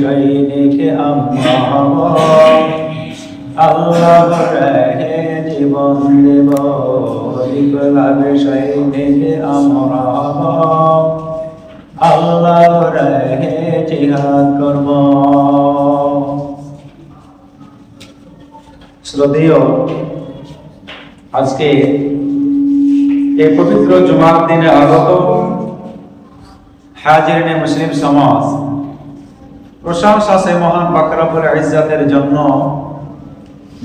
সৈনিকে আমরা হব আল্লাহ জীবন দেব। আমরা আল্লাহ জিহাদ করব। শ্রদ্ধেয়, আজকে এই পবিত্র জুমার দিনে আগত হাজিরিনে মুসলিম সমাজ প্রশংসা সে মহান বাকরাবুল ইজ্জাতের জন্য।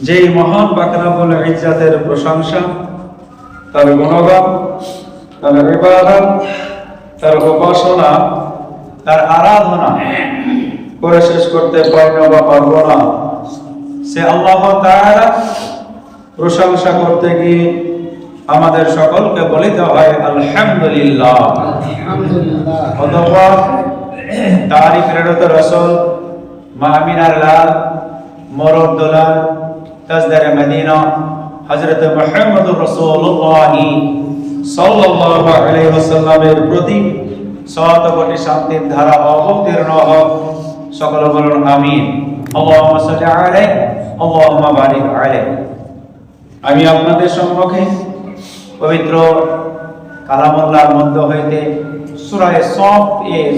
যেই মহান বাকরাবুল ইজ্জাতের প্রশংসা তার গুণগান তার ইবাদত তার উপাসনা তার আরাধনা করে শেষ করতে পারবে বা পারব না। সে আল্লাহ তার প্রশংসা করতে গিয়ে আমাদের সকলকে বলিতে হয় আলহামদুলিল্লাহ। তারই প্রেরিত রসুল মাহমিনার লাল, মরদ দোলাল, তাজদার মদিনা, হযরত মুহাম্মদুর রাসূলুল্লাহ সাল্লাল্লাহু আলাইহি ওয়াসাল্লামের প্রতি শত কোটি শান্তির ধারা অবতীর্ণ হোক, সকল বলুন আমিন। আল্লাহুম্মা সাল্লি আলাইহি, আল্লাহুম্মা বারিক আলাইহি। আমি আপনাদের সম্মুখে পবিত্র কালামুল্লাহর মধ্য হইতে সূরায়ে সফ এর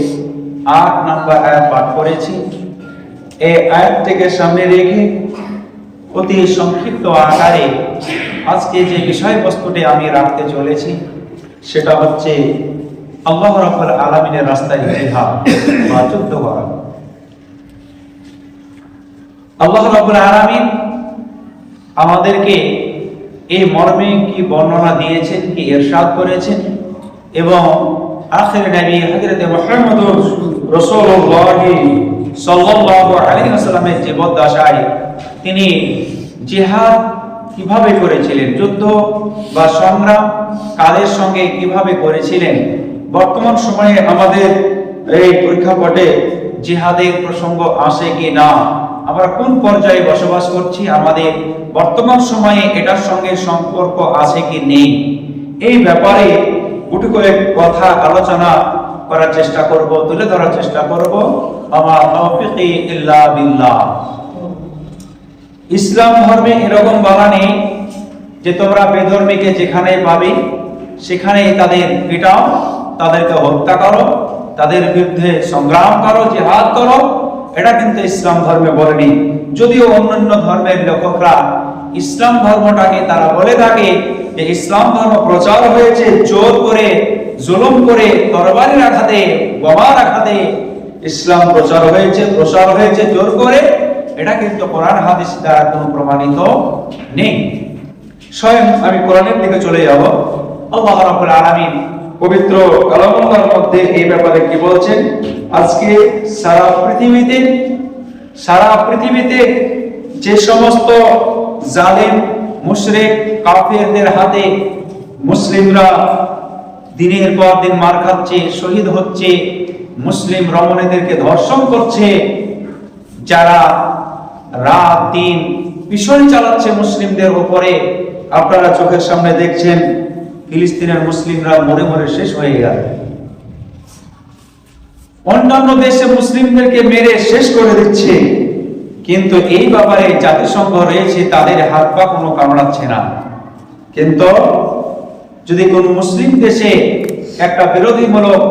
আট নম্বর আয়াত পাঠ করেছি। এই আয়াতটিকে সামনে রেখে অতি সংক্ষিপ্ত আকারে আজকে যে বিষয়বস্তুটি আমি রাখতে চলেছি, সেটা হচ্ছে আল্লাহ রাব্বুল আলামিনের রাস্তায় জিহাদ বা যুদ্ধ করা। আল্লাহ রাব্বুল আলামিন আমাদেরকে এই মর্মে কি বর্ণনা দিয়েছেন, কি এরশাদ করেছেন এবং আখির নবী হযরত মুহাম্মদ রাসূলুল্লাহ সাল্লাল্লাহু আলাইহি ওয়াসাল্লামের জীবদ্দশায় তিনি জিহাদ কীভাবে করেছিলেন, যুদ্ধ বা সংগ্রাম কাদের সঙ্গে কীভাবে করেছিলেন, বর্তমান সময়ে আমাদের এই প্রেক্ষাপটে জিহাদের প্রসঙ্গ আসে কি না, আমরা কোন পর্যায়ে বসবাস করছি, আমাদের বর্তমান সময়ে এটার সঙ্গে সম্পর্ক আছে কি নেই, এই ব্যাপারে গুটি কয়েক কথা আলোচনা করার চেষ্টা করব, তুলে ধরার চেষ্টা করব। আমার তৌফিকি ইল্লা বিল্লাহ। ইসলাম ধর্মে এরকম বলা নেই যে তোমরা বেধর্মীকে যেখানে পাবে, সেখানেই তাদের পিটাও, তাদেরকে হত্যা করো, তাদের বিরুদ্ধে সংগ্রাম করো, জিহাদ করো। এটা কিন্তু ইসলাম ধর্মে বলেনি। যদিও অন্যান্য ধর্মের লেখকরা ইসলাম ধর্মটাকে তারা বলে থাকে যে ইসলাম ধর্ম প্রচার হয়েছে জোর করে, জুলুম করে তরবারির আঘাতে বোমার আঘাতে ইসলাম প্রচার হয়েছে, প্রসার হয়েছে জোর করে। এটা কিন্তু কোরআন হাদিস দ্বারা কোনো প্রমাণিত নেই। স্বয়ং আমি কোরআনের দিকে চলে যাব। আল্লাহ রাব্বুল আলামিন পবিত্র কালামুল্লাহর মধ্যে এই ব্যাপারে কি বলছেন? আজকে সারা পৃথিবীতে সারা পৃথিবীতে যে সমস্ত জালেম, মুশরিক, কাফেরদের হাতে মুসলিমরা দিনের পর দিন মার খাচ্ছে, শহীদ হচ্ছে, মুসলিম রমণীদেরকে ধর্ষণ করছে, যারা রাত দিন ভীষণ চালাচ্ছে মুসলিমদের উপরে। আপনারা চোখের সামনে দেখছেন, ফিলিস্তিনের মুসলিমরা মরে মরে শেষ হয়ে গেল। অন্যান্য দেশে মুসলিমদেরকে মেরে শেষ করে দিচ্ছে। কিন্তু এই ব্যাপারে জাতিসংঘ রয়েছে, তাদের হাত পা কোনো কামড়াচ্ছে না। কিন্তু যদি কোন মুসলিম দেশে একটা বিরোধীমূলক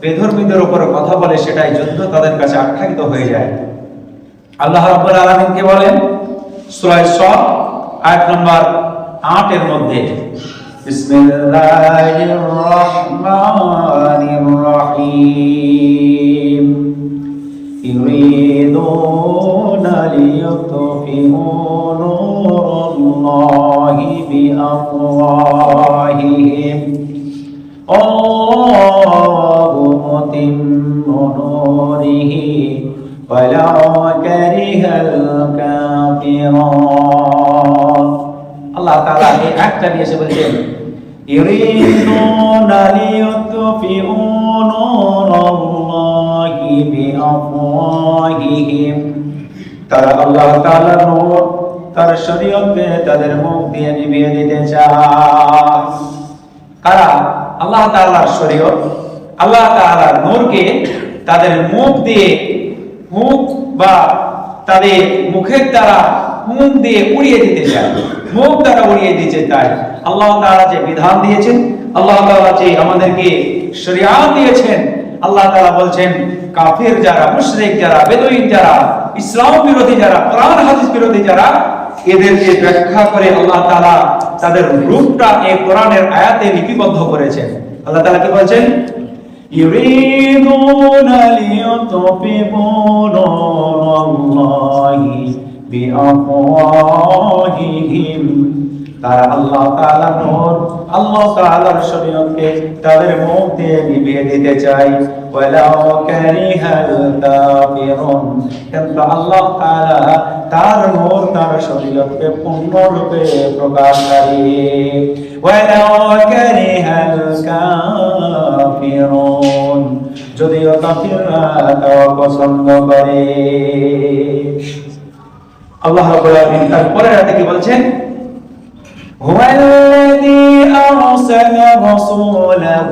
বেধর্মীদের উপর কথা বলে, সেটাই যুদ্ধ তাদের কাছে আখ্যায়িত হয়ে যায়। আল্লাহ রাব্বুল আলামিন কে বলেন? সূরা সব আয়াত নম্বর 8 এর মধ্যে। বিসমিল্লাহির রাহমানির রাহিম। ইউরিদু ليطفئوا نور الله بأفواههم الله متم نوره ولو كره الكافرون আল্লাহ তাআলা এই একটা নিয়ে এসে বলছেন ইউরিদুনা লিয়ুতফিউ নূরাল্লাহি বিআফওয়াহিহিম তারা আল্লাহ তাআলার নূর, তার শরীয়তকে তাদের মুখ দিয়ে নিভিয়ে দিতে চায় কারা? আল্লাহ তাআলার শরীয়ত। আল্লাহ তাআলার নূরকে তাদের মুখ দিয়ে, মুখ বা তাদের মুখের দ্বারা মুখ দিয়ে উড়িয়ে দিতে চায়। মুখ দ্বারা উড়িয়ে দিতে চায়। আল্লাহ তাআলা যে বিধান দিয়েছেন, আল্লাহ তাআলা যে আমাদেরকে শরিয়াত দিয়েছেন আল্লাহ তাআলা বলছেন কাফির যারা মুশরিক যারা বেদুইন যারা ইসলাম বিরোধী যারা কোরআন হাদিস বিরোধী যারা এদেরকে ব্যাখ্যা করে আল্লাহ তাআলা তাদের রূপটা এই কোরআনের আয়াতে লিপিবদ্ধ করেছেন আল্লাহ তাআলা কি বলছেন يريدون ليطفئوا نور الله بأفواههم তারা আল্লাহ তাআলা নূর আল্লাহ তাআলার শরীয়তকে তাদের দিতে ওয়ালাউ কারিহাল কিন্তু আল্লাহ তাআলা তার নূর তার শরীয়তকে পূর্ণরূপে প্রকাশকারী। কারিহাল কাফিরুন। যদিও কাফিররা তাও পছন্দ করে। আল্লাহ রাব্বুল আলামিন তারপরে রাতে কি বলছেন? هو الذي أرسل رسوله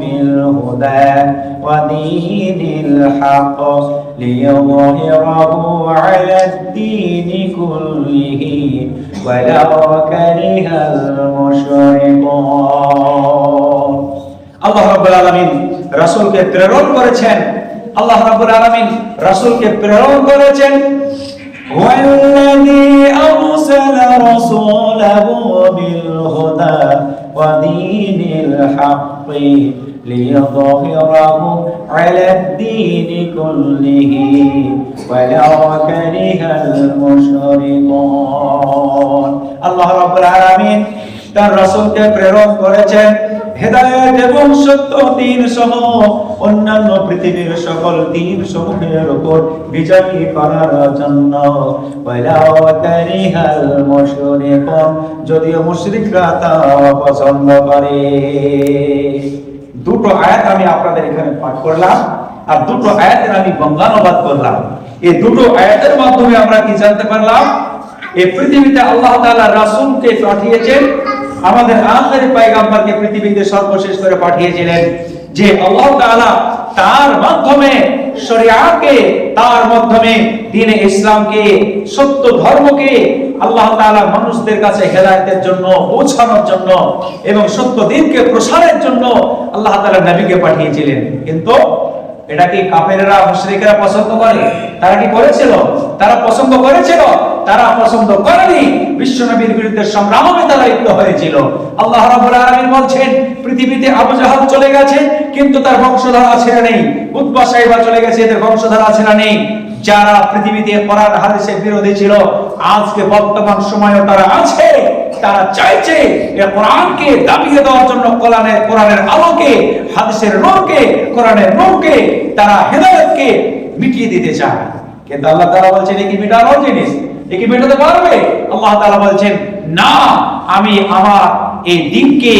بالهدى ودين الحق ليظهره على الدين كله ولو كره المشركون আল্লাহ রাব্বুল আলামিন রাসূলকে প্রেরণ করেছেন আল্লাহ রাব্বুল আলামিন রাসূলকে প্রেরণ করেছেন هو الذي أرسل رسوله بالهدى ودين الحق ليظهره على الدين كله ولو كره المشركون الله رب العالمين তার রাসূলকে প্রেরণ করেছেন হেদায়েত এবং সত্য দিন সহ অন্যান্য পৃথিবীর সকল দিন সমূহের উপর বিজয়ী করার জন্য। যদিও মুশরিকরা তা পছন্দ করে। দুটো আয়াত আমি আপনাদের এখানে পাঠ করলাম, আর দুটো আয়াতের আমি বঙ্গানুবাদ করলাম। এই দুটো আয়াতের মাধ্যমে আমরা কি জানতে পারলাম? এই পৃথিবীতে আল্লাহ তাআলা রাসূলকে পাঠিয়েছেন আমাদের আখেরি পয়গাম্বরকে পৃথিবীতে সর্বশেষ করে পাঠিয়েছিলেন যে আল্লাহ তাআলা তার মাধ্যমে শরিয়াকে, তার মাধ্যমে দ্বীনে ইসলামকে, সত্য ধর্মকে আল্লাহ তাআলা মানুষদের কাছে হেদায়েতের জন্য পৌঁছানোর জন্য এবং সত্য দিনকে প্রসারের জন্য আল্লাহ তাআলা নবীকে পাঠিয়েছিলেন। কিন্তু এটা কি কাফেররা, মুশরিকরা পছন্দ করে? তারা কি করেছিল? তারা পছন্দ করেছিল? তারা পছন্দ করেনি। বিশ্বনবীর বিরুদ্ধে সংগ্রামে তারা লিপ্ত হয়েছিল। আল্লাহ রাব্বুল আলামিন বলছেন, পৃথিবীতে আবু জাহাল চলে গেছে, কিন্তু তার বংশধর আছে না নেই। উতবা সাহেবা চলে গেছে, এদের বংশধর আছে না নেই। যারা পৃথিবীতে কোরআন হাদিসের বিরোধী ছিল, আজকে বর্তমান সময়েও তারা আছে। তারা চাইছে কোরআনকে দাবিয়ে দেওয়ার জন্য কোরআনের কোরআনের আলোকে, হাদিসের নূরকে, কোরআনের নূরকে তারা হেদায়েতকে মিটিয়ে দিতে চায়। কিন্তু আল্লাহ তাআলা বলছেন কি মিটানোর জিনিস? এ কি মেটাতে পারবে? আল্লাহ তাআলা বলছেন, না, আমি আমার এই দিনকে,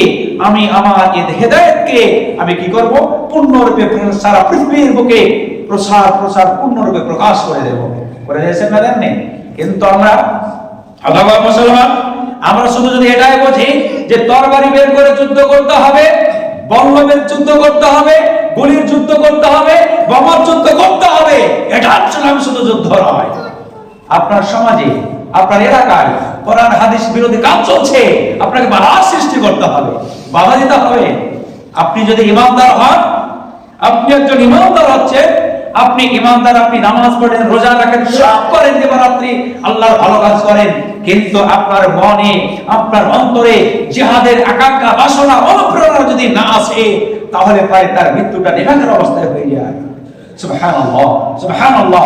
আমি আমার এই হেদায়েতকে, আমি কি করব? পূর্ণরূপে সারা পৃথিবীর বুকে প্রসার প্রসার পূর্ণরূপে প্রকাশ করে দেব। করে দিয়েছেন না দেননি? কিন্তু আমরা অথবা মুসলমান, আমরা শুধু যদি এটাই বুঝি যে তরবারি বের করে যুদ্ধ করতে হবে বল্লভের যুদ্ধ করতে হবে, গুলির যুদ্ধ করতে হবে, বোমার যুদ্ধ করতে হবে, এটা ইসলাম শুধু যুদ্ধ নয়। আপনার সমাজে, আপনার এলাকায় কোরআন, হাদিস বিরোধী কাজ চলছে, আপনাকে বাধা সৃষ্টি করতে হবে। বাধা দিতে হবে। আপনি যদি ইমানদার হন, আপনি একজন ইমানদার হচ্ছেন, আপনি ইমানদার, আপনি নামাজ পড়েন, রোজা রাখেন, সব করেন দিবারাত্রি আল্লাহর ভালো কাজ করেন। কিন্তু আপনার মনে, আপনার অন্তরে জিহাদের আকাঙ্ক্ষা, বাসনা, অনুপ্রেরণা যদি না আসে, তাহলে প্রায় তার মৃত্যুটা নিরাকার অবস্থায় হয়ে যায়। সুবহানাল্লাহ সুবহানাল্লাহ।